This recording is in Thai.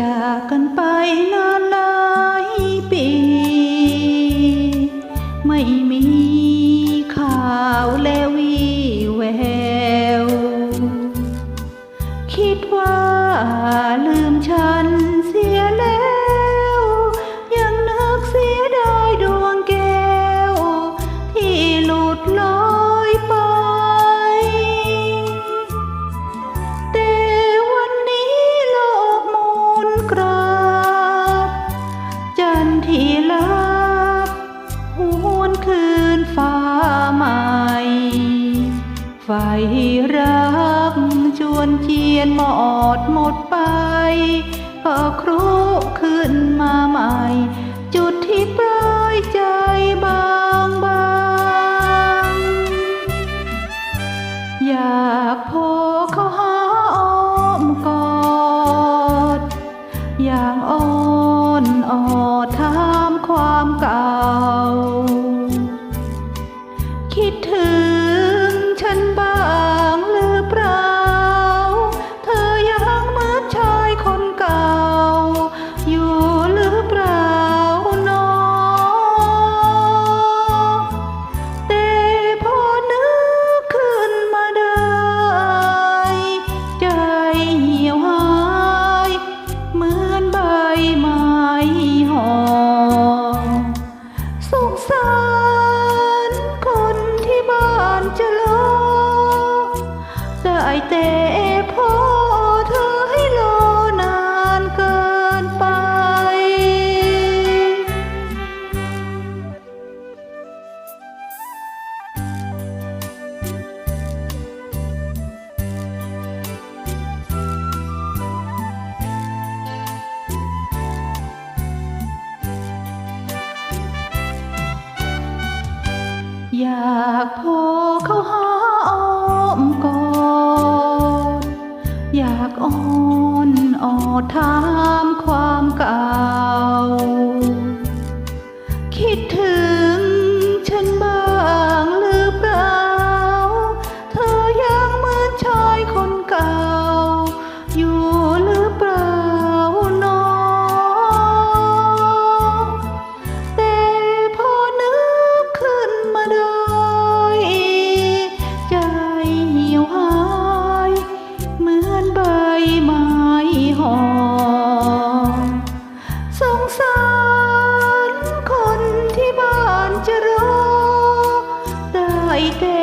จากกันไปนานหลายปี ไม่มีข่าวแลวีแวว คิดว่าลืมฉัน ไฟรักจวนเจียนหมอดหมดไปก็ครุขึ้นมาใหม่ จุดที่ปลายใจบางบางอยากพอเขาหาอ้อมกอด อย่างอ่อนออดถามความเก่า สารคนที่บ้านจะรอได้แต่ อยากพอเขาหาอ้อมกอดอยากอ่อนออดถามความเก่า คิดถึงา